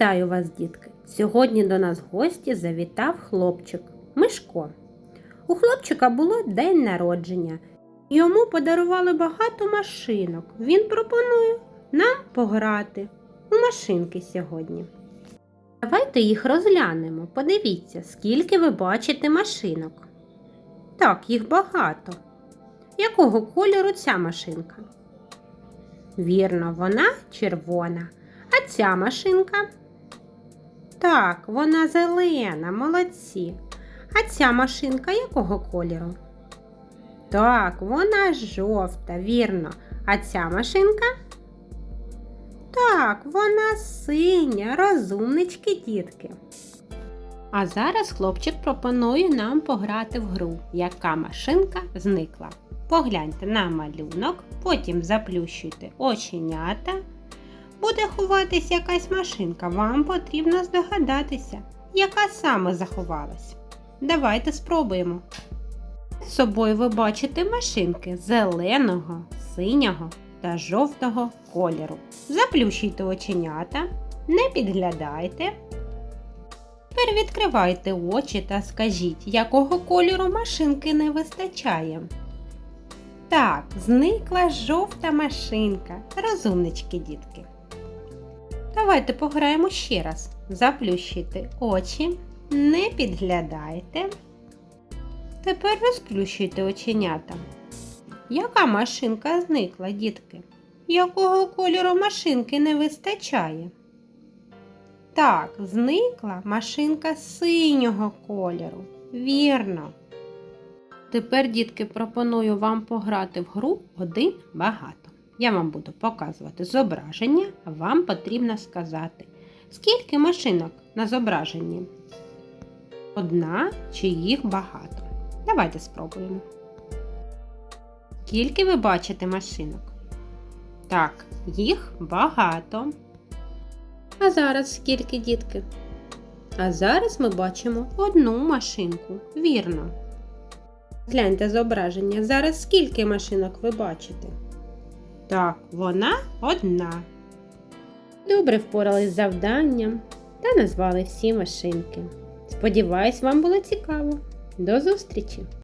Вітаю вас, дітки! Сьогодні до нас в гості завітав хлопчик Мишко. У хлопчика було день народження. Йому подарували багато машинок. Він пропонує нам пограти у машинки сьогодні. Давайте їх розглянемо. Подивіться, скільки ви бачите машинок. Так, їх багато. Якого кольору ця машинка? Вірно, вона червона. А ця машинка? Так, вона зелена, молодці. А ця машинка якого кольору? Так, вона жовта, вірно. А ця машинка? Так, вона синя, розумнички, дітки. А зараз хлопчик пропонує нам пограти в гру, яка машинка зникла. Погляньте на малюнок, потім заплющуйте оченята. Буде ховатись якась машинка, вам потрібно здогадатися, яка саме заховалась. Давайте спробуємо. З собою ви бачите машинки зеленого, синього та жовтого кольору. Заплющуйте оченята, не підглядайте. Тепер відкривайте очі та скажіть, якого кольору машинки не вистачає. Так, зникла жовта машинка. Розумнички, дітки. Давайте пограємо ще раз. Заплющуйте очі, не підглядайте. Тепер розплющуйте оченята. Яка машинка зникла, дітки? Якого кольору машинки не вистачає? Так, зникла машинка синього кольору. Вірно. Тепер, дітки, пропоную вам пограти в гру один багато. Я вам буду показувати зображення, а вам потрібно сказати, скільки машинок на зображенні? Одна чи їх багато? Давайте спробуємо. Скільки ви бачите машинок? Так, їх багато. А зараз скільки, дітки? А зараз ми бачимо одну машинку. Вірно. Гляньте зображення. Зараз скільки машинок ви бачите? Так, вона одна. Добре впорались з завданням та назвали всі машинки. Сподіваюсь, вам було цікаво. До зустрічі!